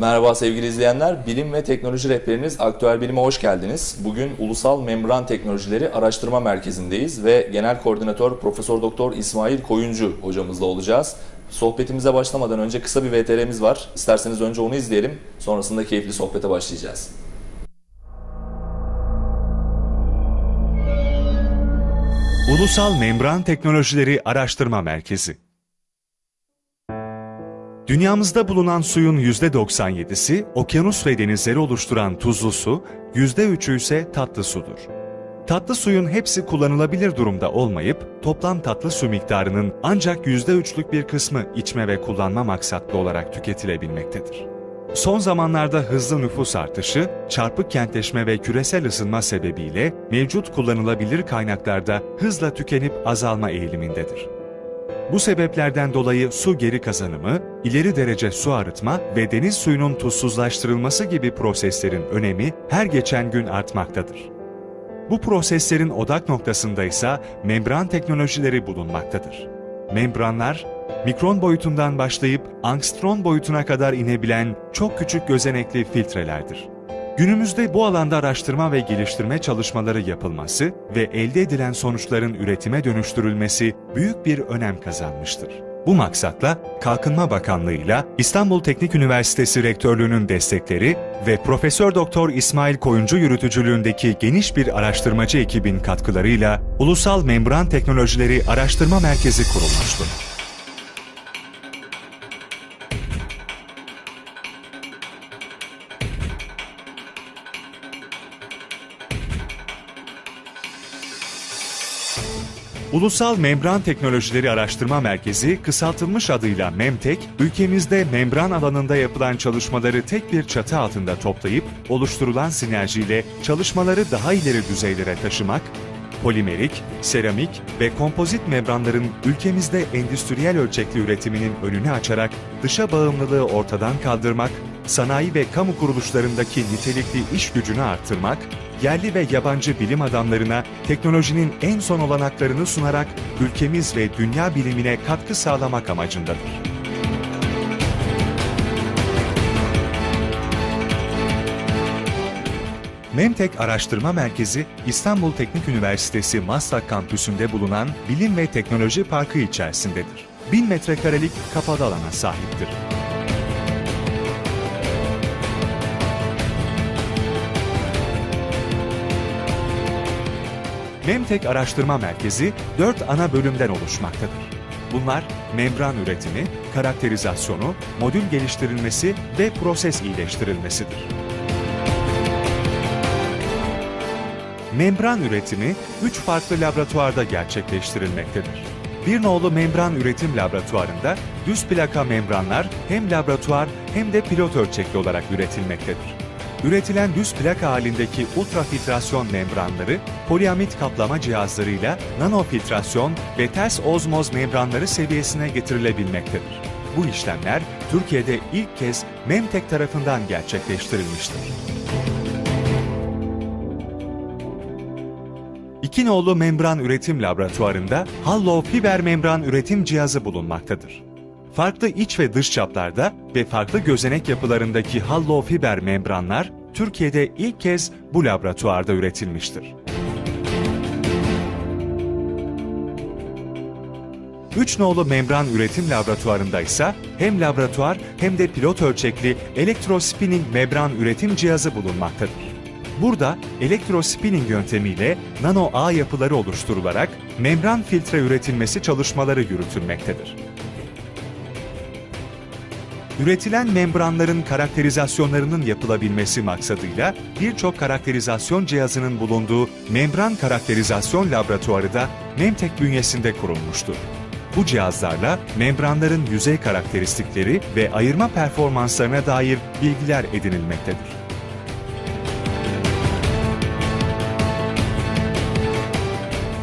Merhaba sevgili izleyenler. Bilim ve teknoloji rehberiniz Aktüel Bilim'e hoş geldiniz. Bugün Ulusal Membran Teknolojileri Araştırma Merkezi'ndeyiz ve Genel Koordinatör Profesör Doktor İsmail Koyuncu hocamızla olacağız. Sohbetimize başlamadan önce kısa bir VTR'miz var. İsterseniz önce onu izleyelim. Sonrasında keyifli sohbete başlayacağız. Ulusal Membran Teknolojileri Araştırma Merkezi Dünyamızda bulunan suyun %97'si okyanus ve denizleri oluşturan tuzlu su, %3'ü ise tatlı sudur. Tatlı suyun hepsi kullanılabilir durumda olmayıp, toplam tatlı su miktarının ancak %3'lük bir kısmı içme ve kullanma maksatlı olarak tüketilebilmektedir. Son zamanlarda hızlı nüfus artışı, çarpık kentleşme ve küresel ısınma sebebiyle mevcut kullanılabilir kaynaklarda hızla tükenip azalma eğilimindedir. Bu sebeplerden dolayı su geri kazanımı, ileri derece su arıtma ve deniz suyunun tuzsuzlaştırılması gibi proseslerin önemi her geçen gün artmaktadır. Bu proseslerin odak noktasında ise membran teknolojileri bulunmaktadır. Membranlar, mikron boyutundan başlayıp angstrom boyutuna kadar inebilen çok küçük gözenekli filtrelerdir. Günümüzde bu alanda araştırma ve geliştirme çalışmaları yapılması ve elde edilen sonuçların üretime dönüştürülmesi büyük bir önem kazanmıştır. Bu maksatla Kalkınma Bakanlığı'yla İstanbul Teknik Üniversitesi Rektörlüğü'nün destekleri ve Profesör Doktor İsmail Koyuncu yürütücülüğündeki geniş bir araştırmacı ekibin katkılarıyla Ulusal Membran Teknolojileri Araştırma Merkezi kurulmuştur. Ulusal Membran Teknolojileri Araştırma Merkezi, kısaltılmış adıyla MEMTEK, ülkemizde membran alanında yapılan çalışmaları tek bir çatı altında toplayıp, oluşturulan sinerjiyle çalışmaları daha ileri düzeylere taşımak, polimerik, seramik ve kompozit membranların ülkemizde endüstriyel ölçekli üretiminin önünü açarak dışa bağımlılığı ortadan kaldırmak, sanayi ve kamu kuruluşlarındaki nitelikli iş gücünü artırmak, yerli ve yabancı bilim adamlarına teknolojinin en son olanaklarını sunarak ülkemiz ve dünya bilimine katkı sağlamak amacındadır. Memtek Araştırma Merkezi, İstanbul Teknik Üniversitesi Maslak Kampüsü'nde bulunan Bilim ve Teknoloji Parkı içerisindedir. 1000 metrekarelik kapalı alana sahiptir. Memtek Araştırma Merkezi 4 ana bölümden oluşmaktadır. Bunlar membran üretimi, karakterizasyonu, modül geliştirilmesi ve proses iyileştirilmesidir. Membran üretimi 3 farklı laboratuvarda gerçekleştirilmektedir. Bir nolu membran üretim laboratuvarında düz plaka membranlar hem laboratuvar hem de pilot ölçekli olarak üretilmektedir. Üretilen düz plaka halindeki ultrafiltrasyon membranları poliamit kaplama cihazlarıyla nanofiltrasyon ve ters ozmoz membranları seviyesine getirilebilmektedir. Bu işlemler Türkiye'de ilk kez Memtek tarafından gerçekleştirilmiştir. İki nolu membran üretim laboratuvarında Hallow fiber membran üretim cihazı bulunmaktadır. Farklı iç ve dış çaplarda ve farklı gözenek yapılarındaki Hallow fiber membranlar Türkiye'de ilk kez bu laboratuvarda üretilmiştir. Üç nolu membran üretim laboratuvarında ise hem laboratuvar hem de pilot ölçekli elektrospinning membran üretim cihazı bulunmaktadır. Burada elektrospinning yöntemiyle nano ağ yapıları oluşturularak membran filtre üretilmesi çalışmaları yürütülmektedir. Üretilen membranların karakterizasyonlarının yapılabilmesi maksadıyla birçok karakterizasyon cihazının bulunduğu Membran Karakterizasyon Laboratuvarı da Memtek bünyesinde kurulmuştur. Bu cihazlarla membranların yüzey karakteristikleri ve ayırma performanslarına dair bilgiler edinilmektedir.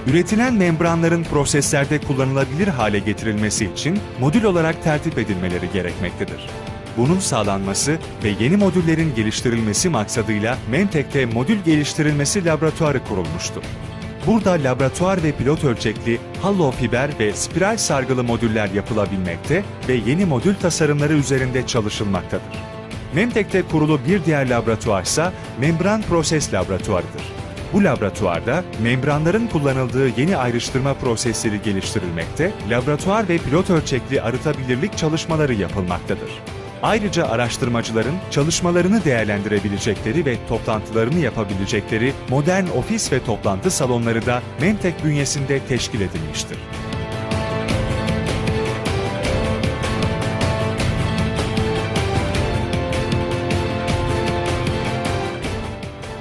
Üretilen membranların proseslerde kullanılabilir hale getirilmesi için modül olarak tertip edilmeleri gerekmektedir. Bunun sağlanması ve yeni modüllerin geliştirilmesi maksadıyla Memtek'te modül geliştirilmesi laboratuvarı kurulmuştur. Burada laboratuvar ve pilot ölçekli hollow fiber ve spiral sargılı modüller yapılabilmekte ve yeni modül tasarımları üzerinde çalışılmaktadır. Memtek'te kurulu bir diğer laboratuvarsa Membran Proses Laboratuvarı'dır. Bu laboratuvarda membranların kullanıldığı yeni ayrıştırma prosesleri geliştirilmekte, laboratuvar ve pilot ölçekli arıtabilirlik çalışmaları yapılmaktadır. Ayrıca araştırmacıların çalışmalarını değerlendirebilecekleri ve toplantılarını yapabilecekleri modern ofis ve toplantı salonları da Memtek bünyesinde teşkil edilmiştir.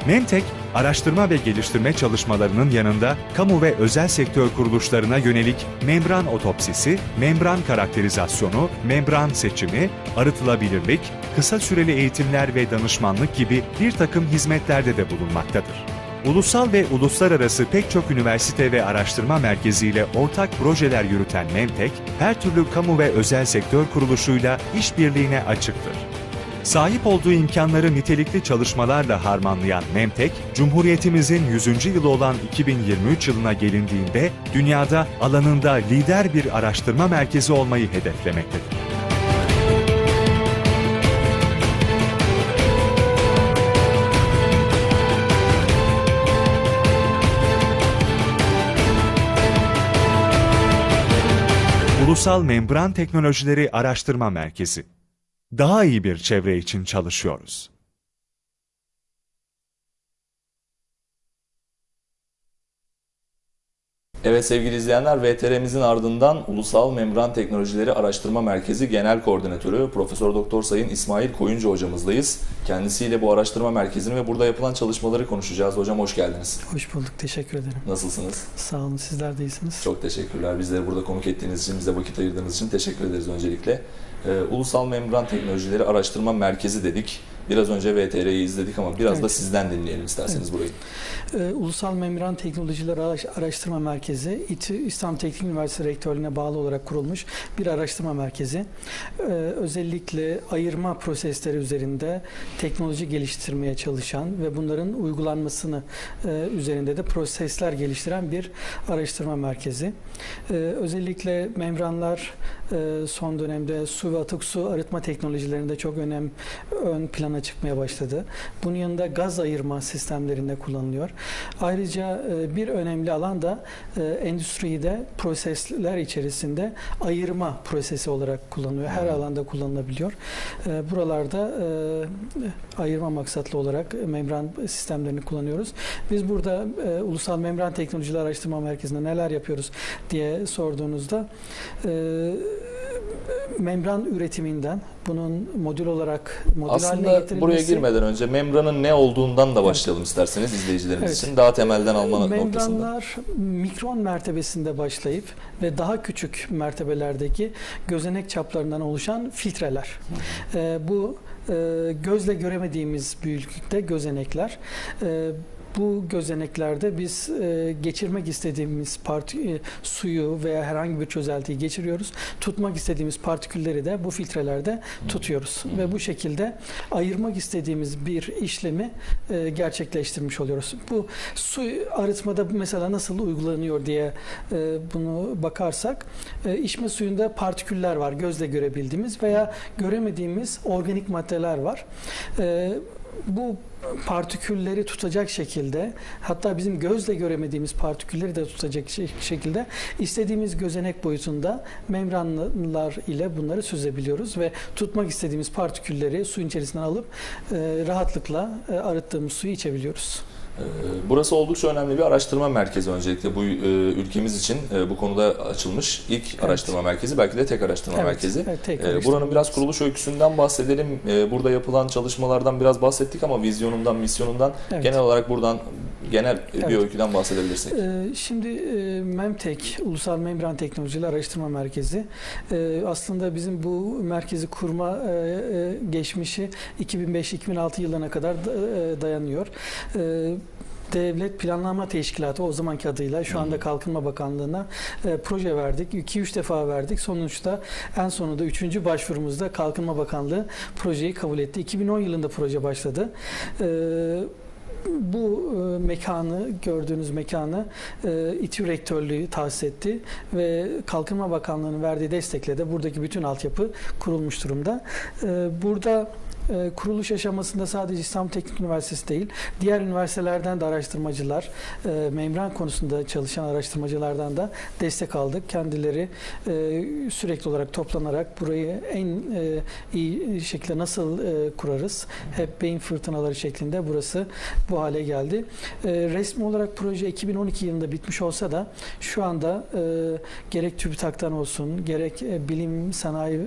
Memtek, araştırma ve geliştirme çalışmalarının yanında kamu ve özel sektör kuruluşlarına yönelik membran otopsisi, membran karakterizasyonu, membran seçimi, arıtılabilirlik, kısa süreli eğitimler ve danışmanlık gibi bir takım hizmetlerde de bulunmaktadır. Ulusal ve uluslararası pek çok üniversite ve araştırma merkeziyle ortak projeler yürüten Memtek, her türlü kamu ve özel sektör kuruluşuyla işbirliğine açıktır. Sahip olduğu imkanları nitelikli çalışmalarla harmanlayan Memtek, Cumhuriyetimizin 100. yılı olan 2023 yılına gelindiğinde dünyada alanında lider bir araştırma merkezi olmayı hedeflemektedir. Ulusal Membran Teknolojileri Araştırma Merkezi daha iyi bir çevre için çalışıyoruz. Evet sevgili izleyenler, VTR'mizin ardından Ulusal Membran Teknolojileri Araştırma Merkezi Genel Koordinatörü Profesör Doktor Sayın İsmail Koyuncu hocamızdayız. Kendisiyle bu araştırma merkezini ve burada yapılan çalışmaları konuşacağız. Hocam hoş geldiniz. Hoş bulduk, teşekkür ederim. Nasılsınız? Sağ olun, sizler de iyisiniz. Çok teşekkürler. Bizleri burada konuk ettiğiniz için, bize vakit ayırdığınız için teşekkür ederiz öncelikle. Ee, Ulusal Membran Teknolojileri Araştırma Merkezi dedik. Biraz önce VTR'yi izledik ama biraz da Evet. sizden dinleyelim isterseniz burayı. Ee, Ulusal Membran Teknolojileri Araş- Araştırma Merkezi, İTÜ İstanbul Teknik Üniversitesi Rektörlüğü'ne bağlı olarak kurulmuş bir araştırma merkezi. Ee, özellikle ayırma prosesleri üzerinde teknoloji geliştirmeye çalışan ve bunların uygulanmasını e, üzerinde de prosesler geliştiren bir araştırma merkezi. Ee, özellikle membranlar e, son dönemde su ve atık su arıtma teknolojilerinde çok önem ön plana çıkmaya başladı. Bunun yanında gaz ayırma sistemlerinde kullanılıyor. Ayrıca e, bir önemli alan da e, endüstride prosesler içerisinde ayırma prosesi olarak kullanılıyor. Her alanda kullanılabiliyor. E, Buralarda ayırma maksatlı olarak membran sistemlerini kullanıyoruz. Biz burada Ulusal Membran Teknolojileri Araştırma Merkezi'nde neler yapıyoruz diye sorduğunuzda membran üretiminden bunun modül olarak modül Aslında getirilmesi buraya girmeden önce membranın ne olduğundan da başlayalım isterseniz izleyicilerimiz Evet. için. Daha temelden alma noktasında. Membranlar mikron mertebesinde başlayıp ve daha küçük mertebelerdeki gözenek çaplarından oluşan filtreler. Ee, bu e, gözle göremediğimiz büyüklükte gözenekler. Ee, bu gözeneklerde biz e, geçirmek istediğimiz part- e, suyu veya herhangi bir çözeltiyi geçiriyoruz. Tutmak istediğimiz partikülleri de bu filtrelerde tutuyoruz. Ve bu şekilde ayırmak istediğimiz bir işlemi e, gerçekleştirmiş oluyoruz. Bu su arıtmada mesela nasıl uygulanıyor diye e, bunu bakarsak e, içme suyunda partiküller var gözle görebildiğimiz veya göremediğimiz organik maddeler var. E, bu partikülleri tutacak şekilde hatta bizim gözle göremediğimiz partikülleri de tutacak şe- şekilde istediğimiz gözenek boyutunda membranlar ile bunları süzebiliyoruz ve tutmak istediğimiz partikülleri suyun içerisinden alıp e, rahatlıkla e, arıttığımız suyu içebiliyoruz. Ee, Burası oldukça önemli bir araştırma merkezi öncelikle bu e, ülkemiz için e, bu konuda açılmış ilk araştırma merkezi belki de tek araştırma Evet, merkezi. evet, tek Ee, araştırma Buranın biraz kuruluş öyküsünden bahsedelim. Ee, Burada yapılan çalışmalardan biraz bahsettik ama vizyonundan, misyonundan Evet. genel olarak buradan genel bir Evet. öyküden bahsedebilirsek. Şimdi e, MEMTEK, Ulusal Membran Teknolojileri Araştırma Merkezi aslında bizim bu merkezi kurma geçmişi 2005-2006 yıllarına kadar da- dayanıyor. Devlet Planlama Teşkilatı o zamanki adıyla şu anda Kalkınma Bakanlığı'na e, proje verdik. 2-3 defa verdik. Sonuçta en sonunda 3. başvurumuzda Kalkınma Bakanlığı projeyi kabul etti. 2010 yılında proje başladı. E, bu e, mekanı, gördüğünüz mekanı e, İTÜ Rektörlüğü tahsis etti ve Kalkınma Bakanlığı'nın verdiği destekle de buradaki bütün altyapı kurulmuş durumda. E, burada e, kuruluş aşamasında sadece İstanbul Teknik Üniversitesi değil, diğer üniversitelerden de araştırmacılar, e, membran konusunda çalışan araştırmacılardan da destek aldık. Kendileri e, sürekli olarak toplanarak burayı en e, iyi şekilde nasıl e, kurarız? Hep beyin fırtınaları şeklinde burası bu hale geldi. Resmi olarak proje 2012 yılında bitmiş olsa da şu anda gerek TÜBİTAK'tan olsun, gerek Bilim, Sanayi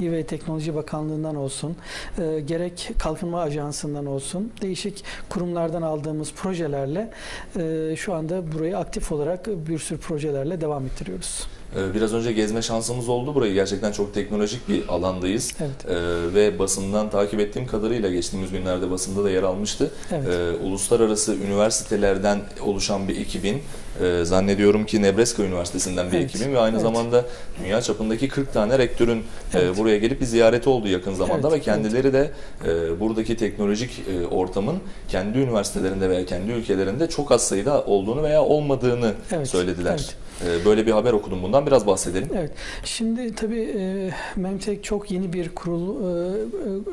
ve Teknoloji Bakanlığı'ndan olsun, e, gerek Kalkınma Ajansı'ndan olsun, değişik kurumlardan aldığımız projelerle e, şu anda burayı aktif olarak bir sürü projelerle devam ettiriyoruz. Ee, Biraz önce gezme şansımız oldu burayı. Gerçekten çok teknolojik bir alandayız. Evet, Ee, ve basından takip ettiğim kadarıyla geçtiğimiz günlerde basında da yer almıştı. evet. Ee, uluslararası üniversitelerden oluşan bir ekibin e, zannediyorum ki Nebraska Üniversitesi'nden bir Evet, ekibin ve aynı evet. zamanda dünya çapındaki 40 tane rektörün e, Evet. buraya gelip bir ziyareti oldu yakın zamanda Evet, ve kendileri de e, buradaki teknolojik e, ortamın kendi üniversitelerinde veya kendi ülkelerinde çok az sayıda olduğunu veya olmadığını Evet, söylediler. evet. E, Böyle bir haber okudum bundan biraz bahsedelim. Evet. Şimdi tabii e, Memtek çok yeni bir kurul e,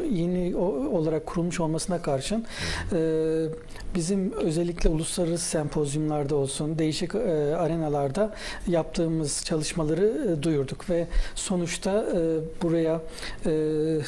e, yeni olarak kurulmuş olmasına karşın e, bizim özellikle uluslararası sempozyumlarda olsun, değişik e, arenalarda yaptığımız çalışmaları e, duyurduk ve sonuçta e, buraya e,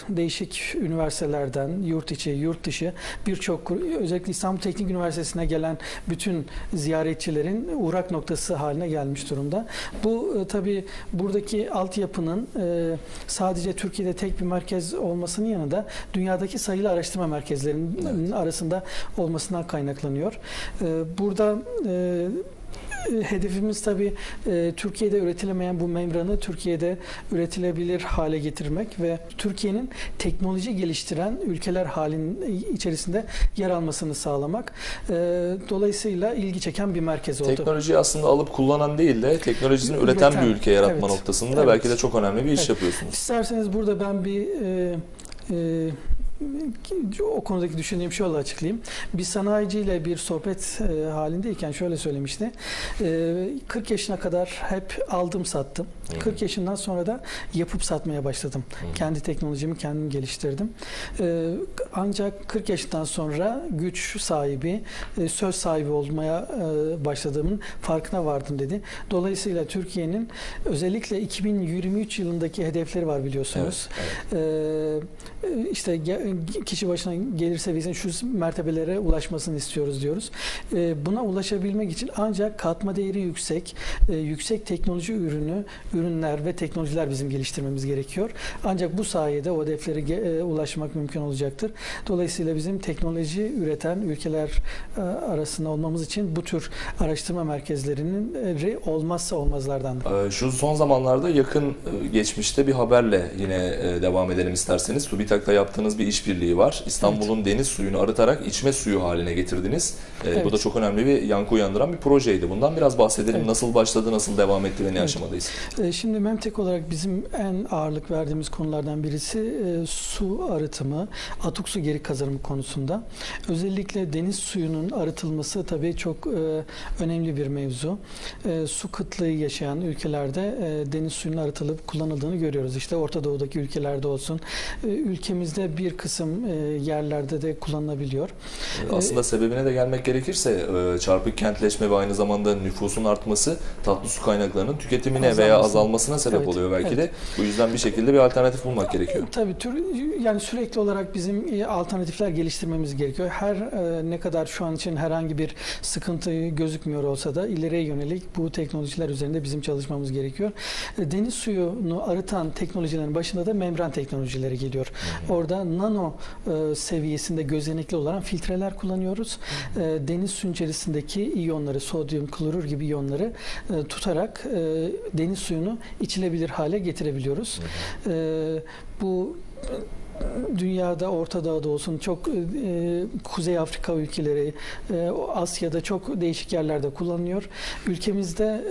değişik üniversitelerden, yurt içi, yurt dışı birçok özellikle İstanbul Teknik Üniversitesi'ne gelen bütün ziyaretçilerin uğrak noktası haline gelmiş durumda. Bu e, tabii buradaki altyapının e, sadece Türkiye'de tek bir merkez olmasının yanında dünyadaki sayılı araştırma merkezlerinin arasında olmasından kaynaklanıyor. E, burada e, Hedefimiz tabii e, Türkiye'de üretilemeyen bu membranı Türkiye'de üretilebilir hale getirmek ve Türkiye'nin teknoloji geliştiren ülkeler halinin içerisinde yer almasını sağlamak. E, dolayısıyla ilgi çeken bir merkez oldu. Teknolojiyi aslında alıp kullanan değil de teknolojisini üreten, Üreten, bir ülke yaratma evet. noktasında Evet. belki de çok önemli bir iş Evet. yapıyorsunuz. İsterseniz burada ben bir e, e, o konudaki düşündüğüm şöyle açıklayayım. Bir sanayiciyle bir sohbet e, halindeyken şöyle söylemişti. E, 40 yaşına kadar hep aldım sattım. Hı. 40 yaşından sonra da yapıp satmaya başladım. Hı. Kendi teknolojimi kendim geliştirdim. E, ancak 40 yaşından sonra güç sahibi, e, söz sahibi olmaya e, başladığımın farkına vardım dedi. Dolayısıyla Türkiye'nin özellikle 2023 yılındaki hedefleri var biliyorsunuz. Evet, Ee, işte ge- kişi başına gelir seviyesinin şu mertebelere ulaşmasını istiyoruz diyoruz. Ee, buna ulaşabilmek için ancak katma değeri yüksek, e, yüksek teknoloji ürünü, ürünler ve teknolojiler bizim geliştirmemiz gerekiyor. Ancak bu sayede o hedeflere e, ulaşmak mümkün olacaktır. Dolayısıyla bizim teknoloji üreten ülkeler e, arasında olmamız için bu tür araştırma merkezlerinin e, olmazsa olmazlardan. Ee, Şu son zamanlarda yakın geçmişte bir haberle yine devam edelim isterseniz. TÜBİTAK'ta yaptığınız bir işbirliği var. İstanbul'un deniz suyunu arıtarak içme suyu haline getirdiniz. E, Bu Evet. da çok önemli bir yankı uyandıran bir projeydi. Bundan biraz bahsedelim. Evet. Nasıl başladı, nasıl devam etti ve ne Evet. aşamadayız? E, Şimdi Memtek olarak bizim en ağırlık verdiğimiz konulardan birisi e, su arıtımı, atık su geri kazanımı konusunda. Özellikle deniz suyunun arıtılması tabii çok e, önemli bir mevzu. E, su kıtlığı yaşayan ülkelerde deniz suyunun arıtılıp kullanıldığını görüyoruz. İşte Orta Doğu'daki ülkelerde olsun. Ülkemizde bir kısım yerlerde de kullanılabiliyor. Aslında sebebine de gelmek gerekirse çarpık kentleşme ve aynı zamanda nüfusun artması tatlı su kaynaklarının tüketimine veya Azalması. Azalmasına sebep Evet, oluyor belki evet. de. Bu yüzden bir şekilde bir alternatif bulmak gerekiyor. Tabii tür, yani sürekli olarak bizim e, alternatifler geliştirmemiz gerekiyor. Her e, ne kadar şu an için herhangi bir sıkıntı gözükmüyor olsa da ileriye yönelik bu teknolojiler üzerinde bizim çalışmamız gerekiyor. E, Deniz suyunu arıtan teknolojilerin başında da membran teknolojileri geliyor. Orada nano e, seviyesinde gözenekli olan filtreler kullanıyoruz. E, Deniz suyun içerisindeki iyonları, sodyum, klorür gibi iyonları e, tutarak e, deniz suyunu içilebilir hale getirebiliyoruz. E, bu dünyada Orta Doğu'da olsun çok e, Kuzey Afrika ülkeleri, e, Asya'da çok değişik yerlerde kullanılıyor. Ülkemizde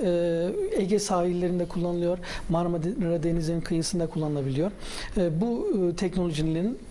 e, Ege sahillerinde kullanılıyor. Marmara Denizi'nin kıyısında kullanılabiliyor. E, bu e, teknolojinin e,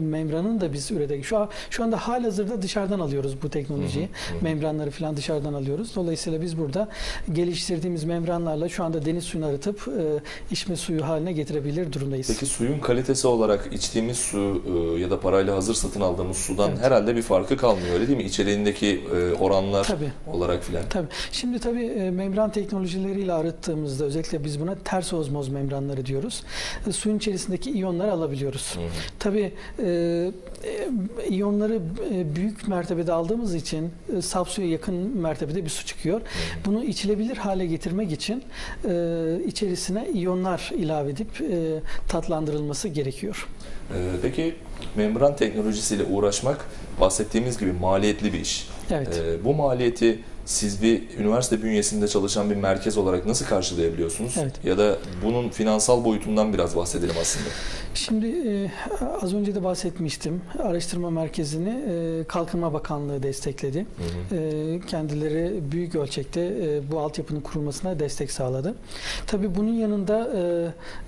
membranın da biz üretik. Şu an şu anda halihazırda dışarıdan alıyoruz bu teknolojiyi. Membranları falan dışarıdan alıyoruz. Dolayısıyla biz burada geliştirdiğimiz membranlarla şu anda deniz suyunu arıtıp e, içme suyu haline getirebilir durumdayız. Peki suyun kalitesi olarak içtiğimiz su e, ya da parayla hazır satın aldığımız sudan Evet. herhalde bir farkı kalmıyor öyle değil mi? İçeriğindeki e, oranlar Tabii. olarak filan. Tabii. Şimdi tabii e, membran teknolojileriyle arıttığımızda özellikle biz buna ters ozmoz membranları diyoruz. E, Suyun içerisindeki iyonları alabiliyoruz. Hı hı. Tabii e, e, iyonları e, büyük mertebede aldığımız için e, saf suya yakın mertebede bir su çıkıyor. Bunu içilebilir hale getirmek için e, içerisine iyonlar ilave edip e, tatlandırılması gerekiyor. E, peki membran teknolojisiyle uğraşmak bahsettiğimiz gibi maliyetli bir iş. Evet. E, bu maliyeti siz bir üniversite bünyesinde çalışan bir merkez olarak nasıl karşılayabiliyorsunuz? Evet. Ya da bunun finansal boyutundan biraz bahsedelim aslında. Şimdi e, az önce de bahsetmiştim. Araştırma merkezini e, Kalkınma Bakanlığı destekledi. Hı hı. E, kendileri büyük ölçekte e, bu altyapının kurulmasına destek sağladı. Tabii bunun yanında e,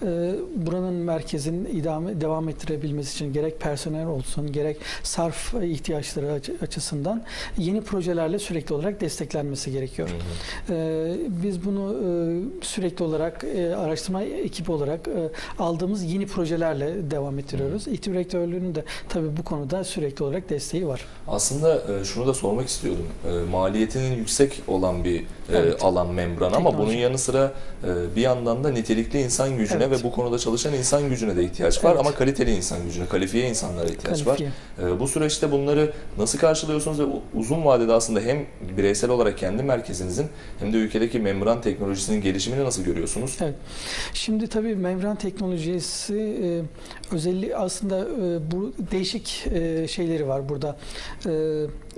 e, buranın merkezin idame devam ettirebilmesi için gerek personel olsun gerek sarf ihtiyaçları açı- açısından yeni projelerle sürekli olarak desteklenmesi gerekiyor. Hı hı. Ee, Biz bunu e, sürekli olarak e, araştırma ekibi olarak e, aldığımız yeni projelerle devam ettiriyoruz. İTÜ Rektörlüğü'nün de tabii bu konuda sürekli olarak desteği var. Aslında e, şunu da sormak istiyordum. E, Maliyetinin yüksek olan bir e, Evet. alan membran ama Teknoloji. bunun yanı sıra e, bir yandan da nitelikli insan gücüne Evet. ve bu konuda çalışan insan gücüne de ihtiyaç var Evet. ama kaliteli insan gücüne, kalifiye insanlara ihtiyaç var. Kalifiye. E, Bu süreçte bunları nasıl karşılıyorsunuz ve uzun vadede aslında hem bireysel olarak kendi merkezinizin hem de ülkedeki membran teknolojisinin gelişimini nasıl görüyorsunuz? Evet. Şimdi tabii membran teknolojisi e, özelliği aslında e, bu değişik e, şeyleri var burada. E,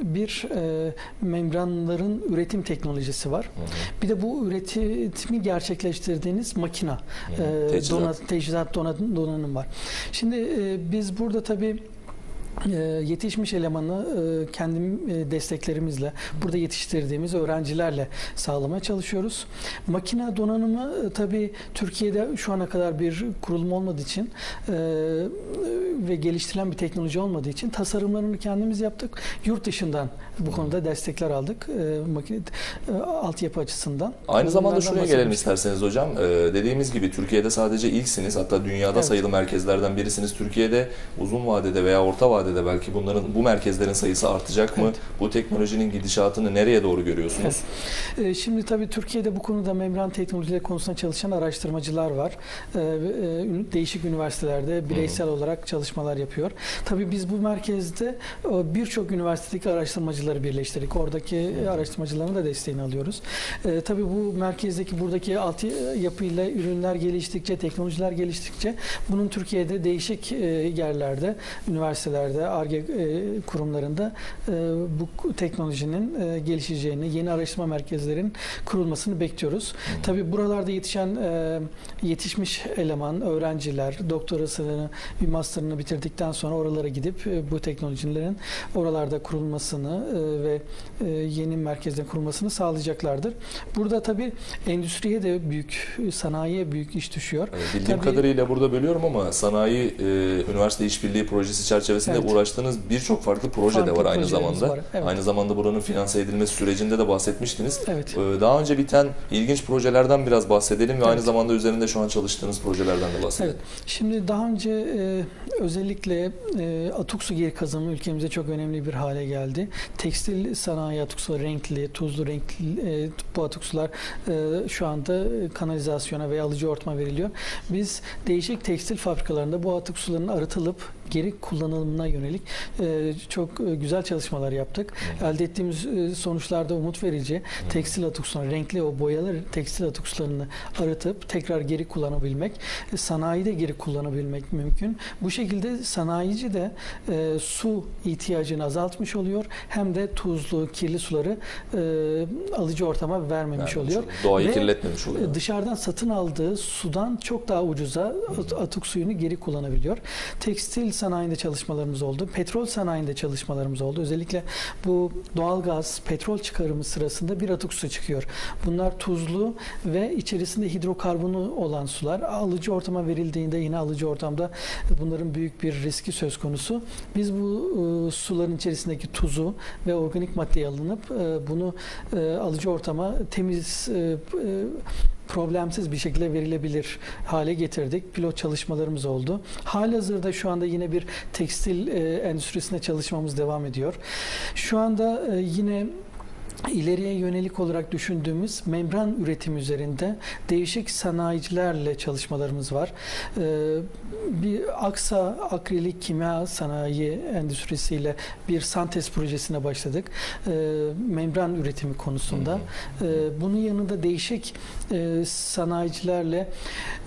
bir e, membranların üretim teknolojisi var. Hı hı. Bir de bu üretimi gerçekleştirdiğiniz makina, Hı hı. e, Teçhizat. donat, teçhizat donat- donanım var. Şimdi e, biz burada tabii yetişmiş elemanı e, kendi e, desteklerimizle burada yetiştirdiğimiz öğrencilerle sağlamaya çalışıyoruz. Makine donanımı e, tabii Türkiye'de şu ana kadar bir kurulum olmadığı için ve geliştirilen bir teknoloji olmadığı için tasarımlarını kendimiz yaptık. Yurt dışından bu konuda destekler aldık e, makine e, altyapı açısından. Aynı zamanda şuraya gelelim isterseniz hocam. Ee, dediğimiz gibi Türkiye'de sadece ilksiniz. Hatta dünyada Evet. sayılı merkezlerden birisiniz. Türkiye'de uzun vadede veya orta vadede belki bunların bu merkezlerin sayısı artacak mı? Evet. Bu teknolojinin gidişatını nereye doğru görüyorsunuz? E, Şimdi tabii Türkiye'de bu konuda membran teknolojileri konusunda çalışan araştırmacılar var. E, e, Değişik üniversitelerde bireysel olarak çalışmalar yapıyor. Tabii biz bu merkezde e, birçok üniversitedeki araştırmacıları birleştirdik. Oradaki e, araştırmacıların da desteğini alıyoruz. E, Tabii bu merkezdeki buradaki altyapıyla ürünler geliştikçe, teknolojiler geliştikçe bunun Türkiye'de değişik e, yerlerde, üniversitelerde, ARGE e, kurumlarında e, bu teknolojinin e, gelişeceğini, yeni araştırma merkezlerinin kurulmasını bekliyoruz. Tabii buralarda yetişen e, yetişmiş eleman, öğrenciler, doktorasını, bir master'ını bitirdikten sonra oralara gidip e, bu teknolojilerin oralarda kurulmasını e, ve e, yeni merkezlerin kurulmasını sağlayacaklardır. Burada tabii endüstriye de büyük, sanayiye büyük iş düşüyor. Ee, Bildiğim Tabii- kadarıyla burada bölüyorum ama sanayi e, üniversite işbirliği projesi çerçevesinde Evet. uğraştığınız birçok farklı proje de Farklı var aynı zamanda. var, evet. Aynı zamanda buranın finanse edilmesi sürecinde de bahsetmiştiniz. Evet. Ee, Daha önce biten ilginç projelerden biraz bahsedelim ve aynı Evet. zamanda üzerinde şu an çalıştığınız projelerden de bahsedelim. Evet. Şimdi daha önce e, özellikle e, atık su geri kazanımı ülkemize çok önemli bir hale geldi. Tekstil sanayi atık suları renkli, tuzlu renkli e, bu atık sular e, şu anda kanalizasyona veya alıcı ortama veriliyor. Biz değişik tekstil fabrikalarında bu atık suların arıtılıp geri kullanımına yönelik e, çok e, güzel çalışmalar yaptık. Elde ettiğimiz e, sonuçlarda umut verici. Tekstil atık suları, renkli o boyalı tekstil atık sularını arıtıp tekrar geri kullanabilmek, e, sanayide geri kullanabilmek mümkün. Bu şekilde sanayici de e, su ihtiyacını azaltmış oluyor. Hem de tuzlu, kirli suları e, alıcı ortama vermemiş oluyor. Doğayı Ve, kirletmemiş oluyor. e, Dışarıdan satın aldığı sudan çok daha ucuza at- atık suyunu geri kullanabiliyor. Tekstil sanayinde çalışmalarımız oldu. Petrol sanayinde çalışmalarımız oldu. Özellikle bu doğalgaz, petrol çıkarımı sırasında bir atık su çıkıyor. Bunlar tuzlu ve içerisinde hidrokarbonu olan sular. Alıcı ortama verildiğinde yine alıcı ortamda bunların büyük bir riski söz konusu. Biz bu e, suların içerisindeki tuzu ve organik maddeyi alınıp e, bunu e, alıcı ortama temiz e, e, problemsiz bir şekilde verilebilir hale getirdik. Pilot çalışmalarımız oldu. Halihazırda şu anda yine bir tekstil e, endüstrisinde çalışmamız devam ediyor. Şu anda e, yine ileriye yönelik olarak düşündüğümüz membran üretim üzerinde değişik sanayicilerle çalışmalarımız var. Ee, bir Aksa akrilik kimya sanayi endüstrisiyle bir santez projesine başladık. Ee, membran üretimi konusunda. Ee, bunun yanında değişik e, sanayicilerle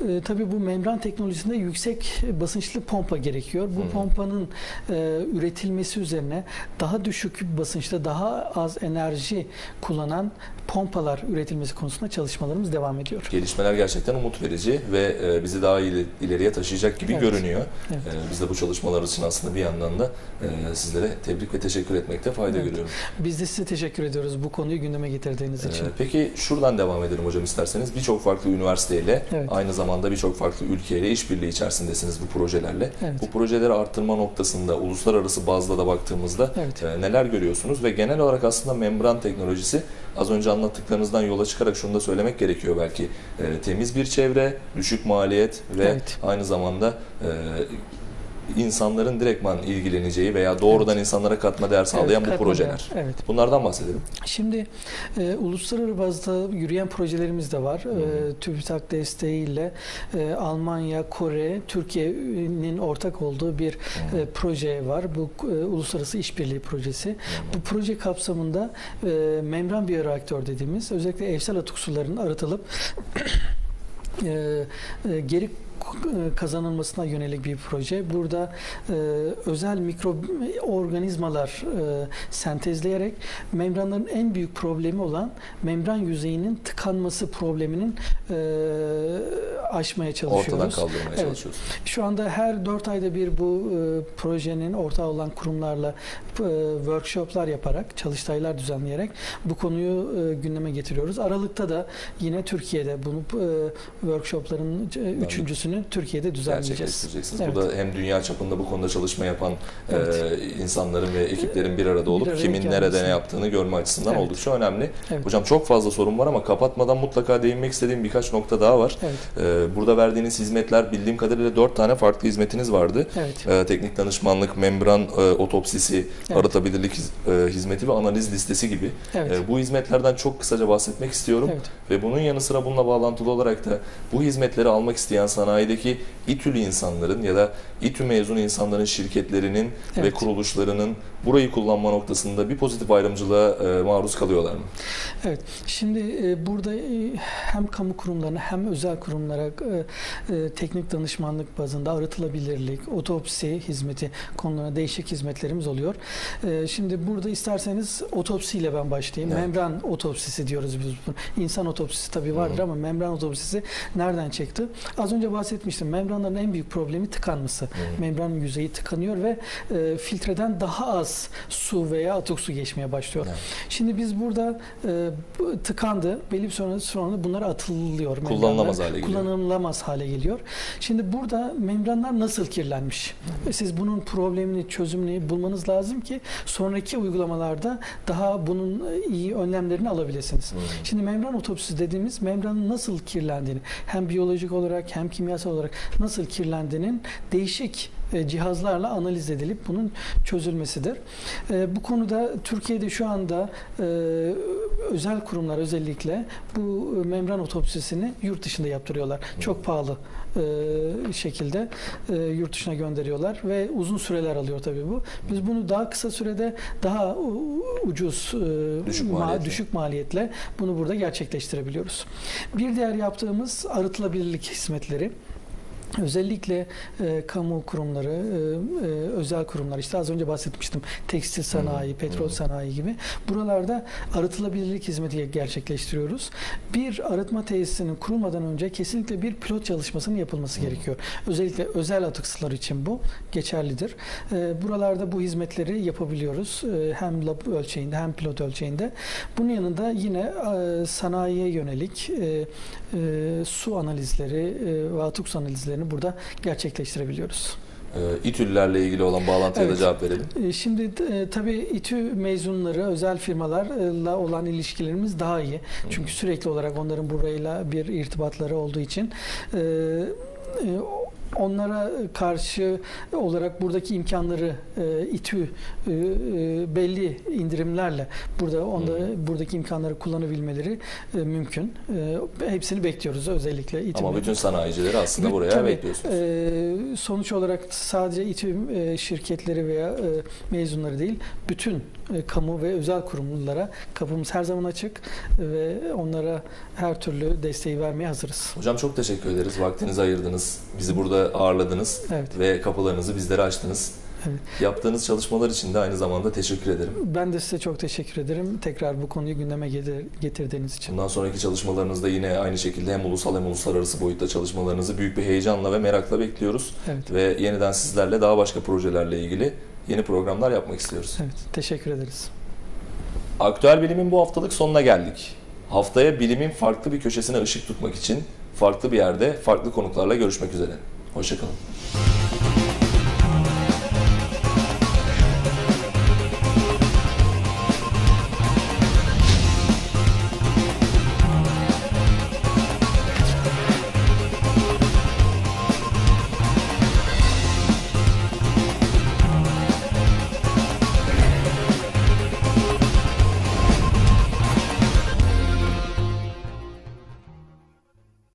e, tabii bu membran teknolojisinde yüksek basınçlı pompa gerekiyor. Bu pompanın e, üretilmesi üzerine daha düşük basınçta daha az enerji kullanan pompalar üretilmesi konusunda çalışmalarımız devam ediyor. Gelişmeler gerçekten umut verici ve e, bizi daha ileriye taşıyacak gibi Evet. görünüyor. Evet. E, Biz de bu çalışmalar için aslında bir yandan da e, sizlere tebrik ve teşekkür etmekte fayda Evet. görüyorum. Biz de size teşekkür ediyoruz bu konuyu gündeme getirdiğiniz için. Peki şuradan devam edelim hocam isterseniz. Birçok farklı üniversiteyle Evet. aynı zamanda birçok farklı ülkeyle işbirliği içerisindesiniz bu projelerle. Evet. Bu projeleri arttırma noktasında uluslararası bazda da baktığımızda Evet. neler görüyorsunuz ve genel olarak aslında membran teknolojisi az önce anlattıklarınızdan yola çıkarak şunu da söylemek gerekiyor belki E, temiz bir çevre, düşük maliyet ve Evet. aynı zamanda e, insanların direktman ilgileneceği veya doğrudan Evet. insanlara katma değer sağlayan Evet, bu projeler. değer, Evet. Bunlardan bahsedelim. Şimdi e, uluslararası bazda yürüyen projelerimiz de var. hı. E, TÜBİTAK desteğiyle e, Almanya, Kore, Türkiye'nin ortak olduğu bir e, proje var. Bu e, uluslararası işbirliği projesi. Bu proje kapsamında e, membran biyoreaktör dediğimiz özellikle evsel atık sularının arıtılıp e, e, geri kazanılmasına yönelik bir proje. Burada e, özel mikroorganizmalar e, sentezleyerek membranların en büyük problemi olan membran yüzeyinin tıkanması probleminin e, aşmaya çalışıyoruz. Ortadan kaldırmaya Evet. çalışıyoruz. Şu anda her dört ayda bir bu e, projenin ortağı olan kurumlarla e, workshoplar yaparak, çalıştaylar düzenleyerek bu konuyu e, gündeme getiriyoruz. Aralıkta da yine Türkiye'de bunu e, workshopların e, üçüncüsünü Türkiye'de düzenleyeceğiz. Evet. Bu da hem dünya çapında bu konuda çalışma yapan Evet. e, insanların ve ekiplerin bir arada olup Bir araya kimin nerede gelmesi. ne yaptığını görme açısından Evet. oldukça önemli. Evet. Hocam çok fazla sorun var ama kapatmadan mutlaka değinmek istediğim birkaç nokta daha var. Evet. E, burada verdiğiniz hizmetler bildiğim kadarıyla dört tane farklı hizmetiniz vardı. Evet. E, teknik danışmanlık, membran e, otopsisi, Evet. arıtabilirlik hiz- e, hizmeti ve analiz listesi gibi. Evet. E, bu hizmetlerden çok kısaca bahsetmek istiyorum. Evet. Ve bunun yanı sıra bununla bağlantılı olarak da bu hizmetleri almak isteyen sanayideki İTÜ'lü insanların ya da İTÜ mezunu insanların şirketlerinin ve Evet. kuruluşlarının burayı kullanma noktasında bir pozitif ayrımcılığa e, maruz kalıyorlar mı? Evet. Şimdi e, burada e, hem kamu kurumlarına hem özel kurumlara e, e, teknik danışmanlık bazında arıtılabilirlik, otopsi hizmeti konularına değişik hizmetlerimiz oluyor. E, şimdi burada isterseniz otopsiyle ben başlayayım. Evet. Membran otopsisi diyoruz biz bunu. İnsan otopsisi tabii vardır Hı ama membran otopsisi nereden çıktı? Az önce bahsetmiştim. Membranların en büyük problemi tıkanması. Membranın yüzeyi tıkanıyor ve e, filtreden daha az su veya atık su geçmeye başlıyor. Evet. Şimdi biz burada e, tıkandı. Belli bir sonra sonra bunlar atılıyor. Kullanılamaz hale geliyor. Kullanılamaz hale geliyor. Şimdi burada membranlar nasıl kirlenmiş? Siz bunun problemini, çözümünü bulmanız lazım ki sonraki uygulamalarda daha bunun e, iyi önlemlerini alabilirsiniz. Şimdi membran otopsisi dediğimiz membranın nasıl kirlendiğini hem biyolojik olarak hem kimyasal olarak nasıl kirlendiğinin değişik e, cihazlarla analiz edilip bunun çözülmesidir. E, Bu konuda Türkiye'de şu anda e, özel kurumlar özellikle bu membran otopsisini yurt dışında yaptırıyorlar. Çok pahalı şekilde yurt dışına gönderiyorlar ve uzun süreler alıyor tabii bu. Biz bunu daha kısa sürede daha ucuz Düşük ma- maliyetle. düşük maliyetle bunu burada gerçekleştirebiliyoruz. Bir diğer yaptığımız arıtılabilirlik hizmetleri. Özellikle e, kamu kurumları, e, e, özel kurumlar, işte az önce bahsetmiştim tekstil sanayi, petrol sanayi gibi buralarda arıtılabilirlik hizmeti gerçekleştiriyoruz. Bir arıtma tesisinin kurulmadan önce kesinlikle bir pilot çalışmasının yapılması gerekiyor. Özellikle özel atık için bu geçerlidir. E, buralarda bu hizmetleri yapabiliyoruz. E, hem lab ölçeğinde hem pilot ölçeğinde. Bunun yanında yine e, sanayiye yönelik e, e, su analizleri e, ve analizlerini burada gerçekleştirebiliyoruz. Ee, İTÜ'lülerle ilgili olan bağlantıya da Evet. cevap verelim. E, Şimdi e, tabii İTÜ mezunları, özel firmalarla olan ilişkilerimiz daha iyi. Çünkü sürekli olarak onların burayla bir irtibatları olduğu için e, e, onlara karşı olarak buradaki imkanları e, İTÜ e, e, belli indirimlerle burada onda buradaki imkanları kullanabilmeleri e, mümkün. E, hepsini bekliyoruz özellikle İTÜ. Ama bütün sanayicileri aslında buraya Tabii, bekliyorsunuz. e, sonuç olarak sadece İTÜ e, şirketleri veya e, mezunları değil, bütün e, kamu ve özel kurumlara kapımız her zaman açık ve onlara her türlü desteği vermeye hazırız. Hocam çok teşekkür ederiz. Vaktinizi ayırdınız. Bizi burada ağırladınız Evet. ve kapılarınızı bizlere açtınız. Evet. Yaptığınız çalışmalar için de aynı zamanda teşekkür ederim. Ben de size çok teşekkür ederim. Tekrar bu konuyu gündeme getir- getirdiğiniz için. Bundan sonraki çalışmalarınızda yine aynı şekilde hem ulusal hem uluslararası boyutta çalışmalarınızı büyük bir heyecanla ve merakla bekliyoruz. Evet. Ve yeniden sizlerle daha başka projelerle ilgili yeni programlar yapmak istiyoruz. Evet. Teşekkür ederiz. Aktüel bilimin bu haftalık sonuna geldik. Haftaya bilimin farklı bir köşesine ışık tutmak için farklı bir yerde farklı konuklarla görüşmek üzere. Hoşçakalın.